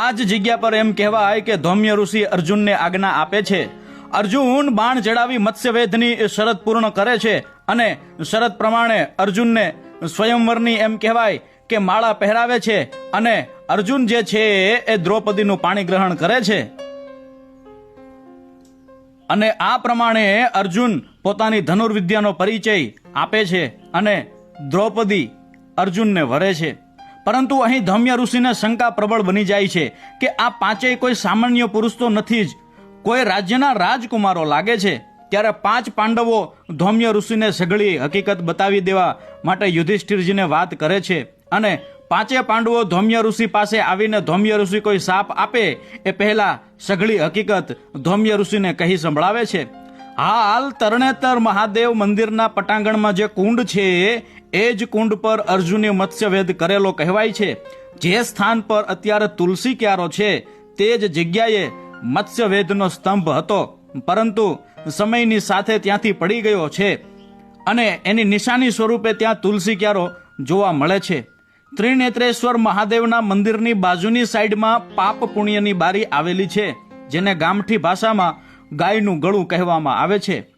આ જ જગ્યા પર એમ કહેવાય કે ધૌમ્ય ઋષિ અર્જુનને આજ્ઞા આપે છે. અર્જુન બાણ ચડાવી મત્સ્યવેધની શરત પૂર્ણ કરે છે અને શરત પ્રમાણે અર્જુનને સ્વયંવરની એમ કહેવાય કે માળા પહેરાવે છે અને અર્જુન જે છે એ દ્રૌપદીનું પાણી ગ્રહણ કરે છે. અને આ પ્રમાણે અર્જુન પોતાની ધનુર્વિદ્યાનો પરિચય આપે છે અને દ્રૌપદી અર્જુનને વરે છે. પરંતુ અહીં ધૌમ્ય ઋષિને શંકા પ્રબળ બની જાય છે કે આ પાંચેય કોઈ સામાન્ય પુરુષ તો નથી જ. કોઈ રાજ્યના રાજકુમારો લાગે છે ત્યારે પાંચ પાંડવો ધૌમ્ય ઋષિને સઘળી હકીકત બતાવી દેવા માટે યુધિષ્ઠિરજીને વાત કરે છે અને પાંચે પાંડવો ધૌમ્ય ઋષિ પાસે આવીને ધૌમ્ય ઋષિ કોઈ સાપ આપે એ પહેલા સઘળી હકીકત ધૌમ્ય ઋષિને કહી સંભળાવે છે. હાલ તરણેતર મહાદેવ મંદિરના પટાંગણમાં જે કુંડ છે એ જ કુંડ પર અર્જુને મત્સ્યવેદ કરેલો કહેવાય છે. જે સ્થાન પર અત્યારે તુલસી ક્યારો છે, તે જ જગ્યાએ મત્સ્યવેદનો સ્તંભ હતો. પરંતુ સમયની સાથે ત્યાંથી પડી ગયો છે અને એની નિશાની સ્વરૂપે ત્યાં તુલસી ક્યારો જોવા મળે છે. ત્રિનેત્રેશ્વર મહાદેવના મંદિરની બાજુની સાઈડમાં પાપ પુણ્યની બારી આવેલી છે, જેને ગામઠી ભાષામાં ગાયનું ગળું કહેવામાં આવે છે.